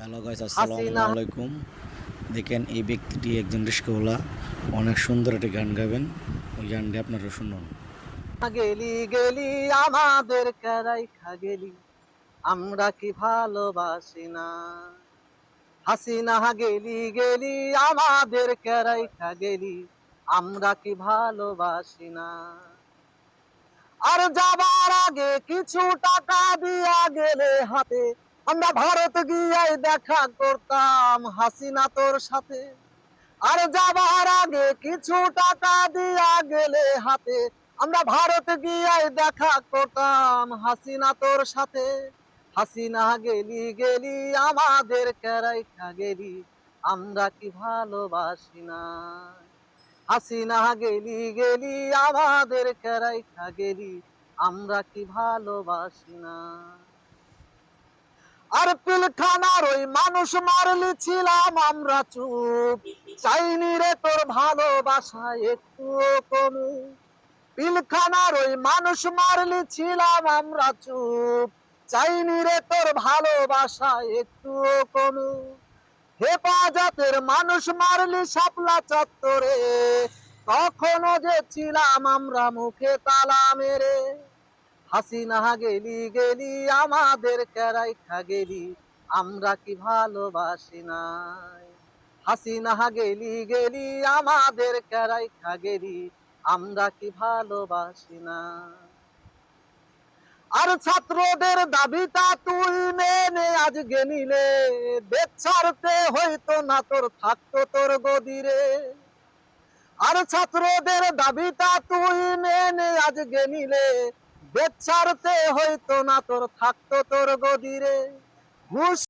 Hello guys আসসালামু হাসিনা। আলাইকুম। দেখেন এই ব্যক্তিটি একজন রিস্কওয়ালা। অনেক সুন্দর একটি গান গাবেন। ওই গানটি আপনারা শুনুন। গেলি গেলি আমাদের কেরাই খা গেলি। আমরা কি ভালোবাসি না? হাসিনা গেলি গেলি আমাদের কেরাই খা গেলি। আমরা কি ভালোবাসি না? আর যাবার আগে কিছু টাকা দিয়া গেলে হাতে আমরা ভারত গিয়ে দেখা করতাম হাসিনা তোর সাথে। আর যাবার আগে কিছু টাকা দিয়া গেলে হাতে। আমরা ভারত গিয়ে দেখা করতাম হাসিনা তোর সাথে। হাসিনা গেলি গেলি, আমাদের কেরাই খা গেলি, আমরা কি ভালোবাসি না? হাসিনা গেলি গেলি, আমাদের কেরাই খা গেলি, আমরা কি ভালোবাসি না? আর পিলখানার ওই মানুষ মারলি ছিলাম আমরা চুপ। চাইনি রে তোর ভালোবাসা একটু কমে। পিলখানার ওই মানুষ মারলি ছিলাম আমরা চুপ। চাইনি রে তোর ভালোবাসা একটু কমে। হেফাজতের মানুষ মারলি শাপলা চত্বরে। তখনও যে ছিলাম আমরা মুখে তালা মেরে। হাসিনা গেলি গেলি, আমাদের কেরাই খা গেলি আমরা কি ভালোবাসি নাই? হাসিনা গেলি গেলি, আমাদের কেরাই খা গেলি আমরা কি ভালোবাসি না আর ছাত্রদের দাবিটা তুই মেনে আজ গেনিলে ছাড়তে হইতো না তোর থাকতো তোর গদিরে। আর ছাত্রদের দাবিটা তুই মেনে আজ গেনিলে ছাড়তে হইতো না তোর থাকতো তোর গদিরে। ঘুষ